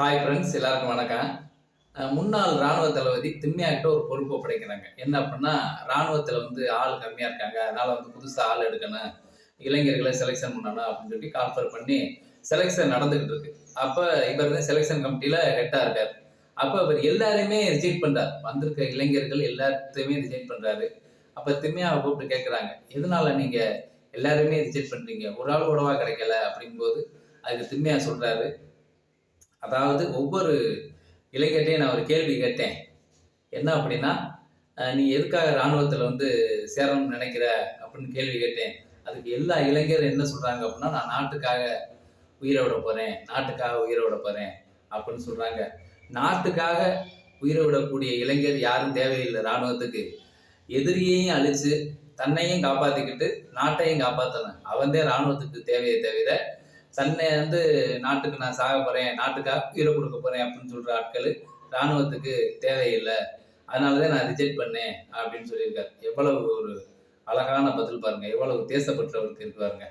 Hi friends எல்லாருக்கும் வணக்கம். முன்னாள் ராணுவ தளபதி திம்மியாக்கிட்ட ஒரு பொறுப்பு ஒப்படைக்கிறாங்க. என்ன அப்படின்னா ராணுவத்தில் வந்து ஆள் கம்மியாக இருக்காங்க. அதனால் வந்து புதுசாக ஆள் எடுக்கணும். இளைஞர்களை செலெக்ஷன் பண்ணணும் அப்படின்னு சொல்லி கால்ஃபர் பண்ணி செலெக்ஷன் நடந்துகிட்டு இருக்கு. அப்போ இவர் தான் செலெக்ஷன் கமிட்டியில் ஹெட்டாக இருக்கார். அப்போ இவர் எல்லாரையுமே ரிஜெக்ட் பண்ணுறார் வந்திருக்க இளைஞர்கள் எல்லாத்தையுமே ரிஜெக்ட் பண்ணுறாரு அப்போ திம்மியாவை கூப்பிட்டு கேட்குறாங்க எதனால நீங்கள் எல்லாருமே ரிஜெக்ட் பண்ணுறீங்க ஒரு ஆள் உடவா கிடைக்கல? அப்படிங்கும்போது அதுக்கு திம்மியா சொல்கிறாரு அதாவது ஒவ்வொரு இளைஞர்கிட்டையும் நான் ஒரு கேள்வி கேட்டேன். என்ன அப்படின்னா நீ எதுக்காக இராணுவத்தில் வந்து சேரணும்னு நினைக்கிற அப்படின்னு கேள்வி கேட்டேன். அதுக்கு எல்லா இளைஞரும் என்ன சொல்கிறாங்க அப்படின்னா நான் நாட்டுக்காக உயிரை விட போகிறேன் நாட்டுக்காக உயிரை விட போகிறேன் அப்படின்னு சொல்கிறாங்க நாட்டுக்காக உயிரை விடக்கூடிய இளைஞர் யாரும் தேவையில்லை இராணுவத்துக்கு. எதிரியையும் அழித்து தன்னையும் காப்பாற்றிக்கிட்டு நாட்டையும் காப்பாற்றணும் அவன்தே இராணுவத்துக்கு தேவையை தவிர சன்னை வந்து நாட்டுக்கு நான் சாக போறேன் நாட்டுக்காக உயிரை கொடுக்க போறேன் அப்படின்னு சொல்ற ஆட்கள் ராணுவத்துக்கு தேவையில்லை. அதனாலதான் நான் ரிஜெக்ட் பண்ணேன் அப்படின்னு சொல்லியிருக்காரு. எவ்வளவு ஒரு அழகான பதில் பாருங்க. எவ்வளவு தேசப்பற்றவருக்கு இருக்கு பாருங்க.